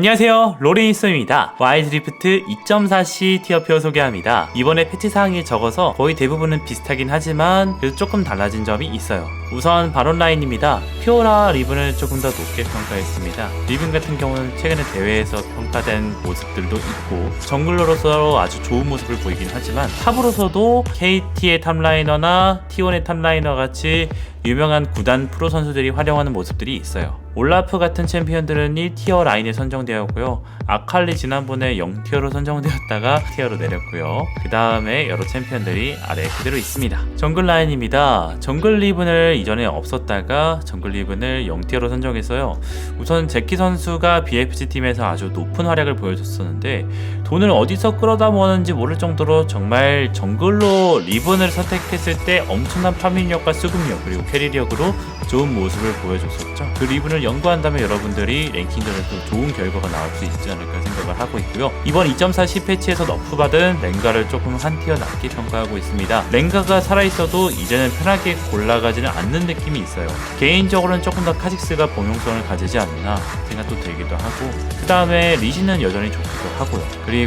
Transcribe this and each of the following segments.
안녕하세요. 로레인스입니다. 와이드리프트 2.4C 티어표 소개합니다. 이번에 패치 사항이 적어서 거의 대부분은 비슷하긴 하지만 그래도 조금 달라진 점이 있어요. 우선 바론 라인입니다. 피오라 리븐을 조금 더 높게 평가했습니다. 리븐 같은 경우는 최근에 대회에서 평가된 모습들도 있고 정글러로서 아주 좋은 모습을 보이긴 하지만 탑으로서도 KT의 탑라이너나 T1의 탑라이너 같이 유명한 구단 프로 선수들이 활용하는 모습들이 있어요. 올라프 같은 챔피언들은 1티어 라인에 선정되었고요. 아칼리 지난번에 0티어로 선정되었다가 티어로 내렸고요. 그 다음에 여러 챔피언들이 아래 그대로 있습니다. 정글 라인입니다. 정글 리븐을 이전에 없었다가 정글 리븐을 0티어로 선정했어요. 우선 제키 선수가 BFG 팀에서 아주 높은 활약을 보여줬었는데 돈을 어디서 끌어다 모았는지 모를 정도로 정말 정글로 리븐을 선택했을 때 엄청난 파밍력과 수급력 그리고 캐리력으로 좋은 모습을 보여줬었죠. 그 리븐을 연구한다면 여러분들이 랭킹전에서 좋은 결과가 나올 수 있지 않을까 생각을 하고 있고요. 이번 2.4C 패치에서 너프받은 랭가를 조금 한 티어 낮게 평가하고 있습니다. 랭가가 살아있어도 이제는 편하게 골라가지는 않는 느낌이 있어요. 개인적으로는 조금 더 카직스가 범용성을 가지지 않나 생각도 들기도 하고 그 다음에 리시는 여전히 좋기도 하고요. 그리고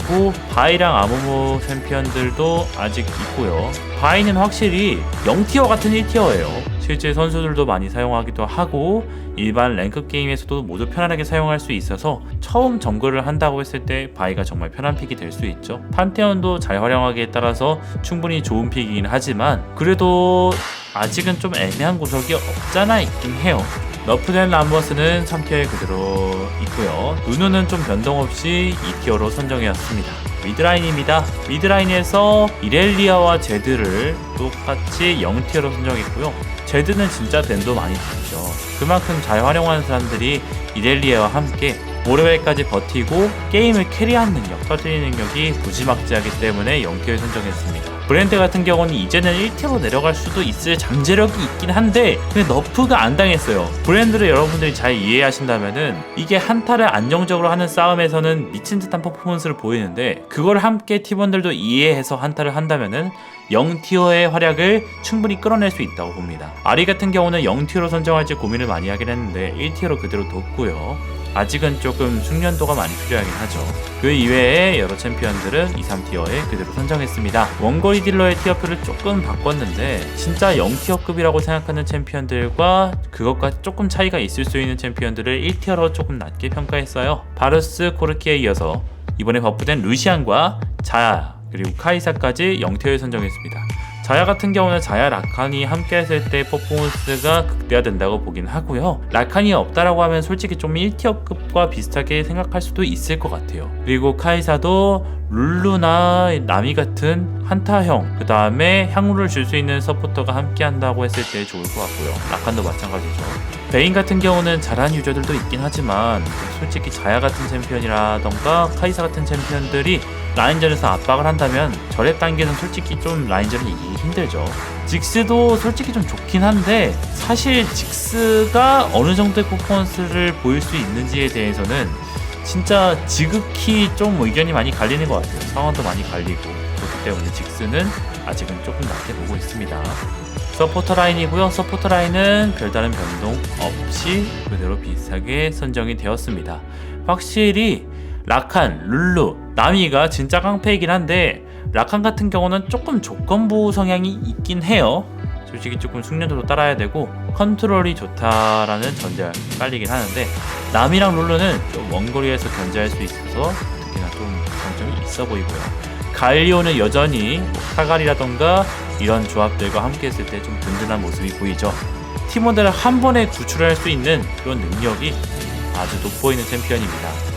바이랑 아모모 챔피언들도 아직 있고요. 바이는 확실히 0티어 같은 1티어예요. 실제 선수들도 많이 사용하기도 하고 일반 랭크 게임에서도 모두 편안하게 사용할 수 있어서 처음 정글을 한다고 했을 때 바이가 정말 편한 픽이 될 수 있죠. 판테온도 잘 활용하기에 따라서 충분히 좋은 픽이긴 하지만 그래도 아직은 좀 애매한 구석이 없잖아 있긴 해요. 너프된 람버스는 3티어에 그대로 있고요. 누누는 좀 변동 없이 2티어로 선정해왔습니다. 미드라인입니다. 미드라인에서 이렐리아와 제드를 똑같이 0티어로 선정했고요. 제드는 진짜 덴도 많이 들죠. 그만큼 잘 활용하는 사람들이 이렐리아와 함께 모레웨까지 버티고 게임을 캐리하는 능력, 터트리는 능력이 무지막지하기 때문에 0티어에 선정했습니다. 브랜드 같은 경우는 이제는 1티어로 내려갈 수도 있을 잠재력이 있긴 한데 근데 너프가 안 당했어요. 브랜드를 여러분들이 잘 이해하신다면은 이게 한타를 안정적으로 하는 싸움에서는 미친 듯한 퍼포먼스를 보이는데 그걸 함께 팀원들도 이해해서 한타를 한다면은 0티어의 활약을 충분히 끌어낼 수 있다고 봅니다. 아리 같은 경우는 0티어로 선정할지 고민을 많이 하긴 했는데 1티어로 그대로 뒀고요. 아직은 조금 숙련도가 많이 필요하긴 하죠. 그 이외에 여러 챔피언들은 2, 3티어에 그대로 선정했습니다. 원거리 딜러의 티어표를 조금 바꿨는데 진짜 0티어급이라고 생각하는 챔피언들과 그것과 조금 차이가 있을 수 있는 챔피언들을 1티어로 조금 낮게 평가했어요. 바루스 코르키에 이어서 이번에 버프된 루시안과 자야 그리고 카이사까지 0티어에 선정했습니다. 자야 같은 경우는 자야 라칸이 함께 했을 때 퍼포먼스가 극대화된다고 보긴 하고요. 라칸이 없다라고 하면 솔직히 좀 1티어급과 비슷하게 생각할 수도 있을 것 같아요. 그리고 카이사도 룰루나 나미 같은 한타형 그 다음에 향후를 줄 수 있는 서포터가 함께 한다고 했을 때 좋을 것 같고요. 라칸도 마찬가지죠. 베인 같은 경우는 잘하는 유저들도 있긴 하지만 솔직히 자야 같은 챔피언이라던가 카이사 같은 챔피언들이 라인전에서 압박을 한다면 저랩 단계는 솔직히 좀 라인전을 이기기 힘들죠. 직스도 솔직히 좀 좋긴 한데 사실 직스가 어느 정도의 퍼포먼스를 보일 수 있는지에 대해서는 진짜 지극히 좀 의견이 많이 갈리는 것 같아요. 상황도 많이 갈리고 그렇기 때문에 직스는 아직은 조금 낮게 보고 있습니다. 서포터 라인이고요. 서포터 라인은 별다른 변동 없이 그대로 비슷하게 선정이 되었습니다. 확실히 라칸, 룰루, 나미가 진짜 깡패이긴 한데 라칸 같은 경우는 조금 조건부 성향이 있긴 해요. 솔직히 조금 숙련도도 따라야 되고 컨트롤이 좋다라는 전제가 깔리긴 하는데 남이랑 룰루는 좀 원거리에서 견제할 수 있어서 특히나 좀 장점이 있어 보이고요. 갈리오는 여전히 뭐 카갈이라던가 이런 조합들과 함께 했을 때 좀 든든한 모습이 보이죠. 팀원들을 한 번에 구출할 수 있는 그런 능력이 아주 돋보이는 챔피언입니다.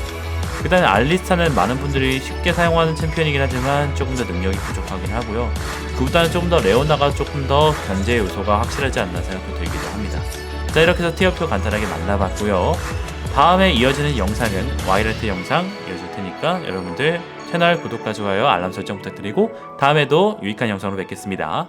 그 다음에 알리스타는 많은 분들이 쉽게 사용하는 챔피언이긴 하지만 조금 더 능력이 부족하긴 하고요. 그보다는 조금 더 레오나가 조금 더 견제 요소가 확실하지 않나 생각도 들기도 합니다. 자 이렇게 해서 티어표 간단하게 만나봤고요. 다음에 이어지는 영상은 와이라이트 영상 이어질 테니까 여러분들 채널 구독과 좋아요 알람 설정 부탁드리고 다음에도 유익한 영상으로 뵙겠습니다.